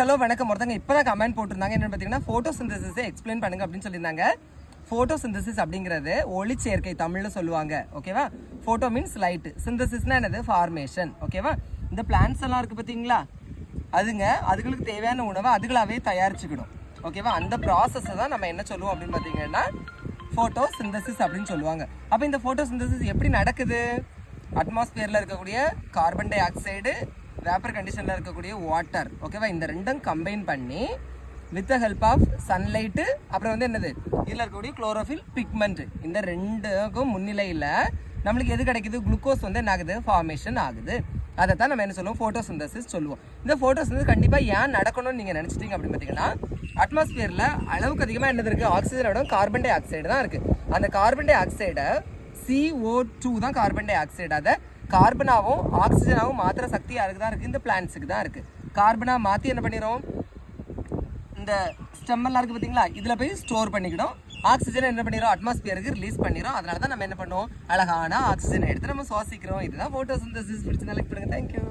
Hello வணக்கம். ஒருத்தங்க இப்போ தான் கமெண்ட் போட்டிருந்தாங்க. என்னன்னு பார்த்தீங்கன்னா ஃபோட்டோ சிந்தசிஸை எக்ஸ்பிளைன் பண்ணுங்க அப்படின்னு சொல்லியிருந்தாங்க. ஃபோட்டோ சிந்தசிஸ் அப்படிங்கிறது ஒளி சேர்க்கை தமிழில் சொல்லுவாங்க. ஓகேவா? ஃபோட்டோ மீன்ஸ் லைட் சிந்தசிஸ்னா என்னது? ஃபார்மேஷன் ஓகேவா? இந்த பிளான்ஸ் எல்லாம் இருக்குது பார்த்தீங்களா? அதுங்க அதுகளுக்கு தேவையான உணவை அதுகளாகவே தயாரிச்சுக்கணும். ஓகேவா? அந்த ப்ராசஸை தான் நம்ம என்ன சொல்லுவோம் அப்படின்னு பார்த்தீங்கன்னா ஃபோட்டோ சிந்தசிஸ் அப்படின்னு சொல்லுவாங்க. அப்போ இந்த ஃபோட்டோ சிந்தசிஸ் எப்படி நடக்குது? அட்மாஸ்பியரில் இருக்கக்கூடிய கார்பன் டை ஆக்சைடு வேப்பர் கண்டிஷனில் இருக்கக்கூடிய வாட்டர் ஓகேவா இந்த ரெண்டும் கம்பைன் பண்ணி with the help of sunlight அப்புறம் வந்து என்னது? இதில் இருக்கக்கூடிய குளோரோஃபில் பிக்மெண்ட் இந்த ரெண்டுக்கும் முன்னிலையில் நம்மளுக்கு எது கிடைக்குது? குளுக்கோஸ் வந்து என்ன ஆகுது ஃபார்மேஷன் ஆகுது. அதை தான் நம்ம என்ன சொல்லுவோம்? ஃபோட்டோசிந்தசிஸ் சொல்லுவோம். இந்த ஃபோட்டோசிந்தசிஸ் கண்டிப்பாக ஏன் நடக்கணும்னு நீங்கள் நினச்சிட்டீங்க அப்படின்னு பார்த்தீங்கன்னா அட்மாஸ்பியரில் அளவுக்கு அதிகமாக என்னது இருக்குது ஆக்சிஜனோட கார்பன் டை ஆக்சைடு தான் இருக்குது அந்த கார்பன் டை ஆக்சைடை சிஓ டூ தான் கார்பன் டை ஆக்சைடு அதை கார்பனாவும் ஆக்சிஜனாகவும் மாத்திர சக்தி யாருக்கு தான் இருக்குது இந்த பிளான்ஸுக்கு தான் இருக்குது கார்பனாக மாற்றி என்ன பண்ணிடும் இந்த ஸ்டெம்மெல்லாம் இருக்குது பார்த்தீங்களா இதில் போய் ஸ்டோர் பண்ணிக்கிடும். ஆக்சிஜன் என்ன பண்ணிடும் அட்மாஸ்பியருக்கு ரிலீஸ் பண்ணிடும் அதனால தான் நம்ம என்ன பண்ணுவோம்? அழகான ஆக்சிஜனை எடுத்து நம்ம சுவாசிக்கிறோம். இதுதான் ஃபோட்டோசிந்தசிஸ் பிடிச்ச நாளைக்கு பண்ணுங்க. தேங்க்யூ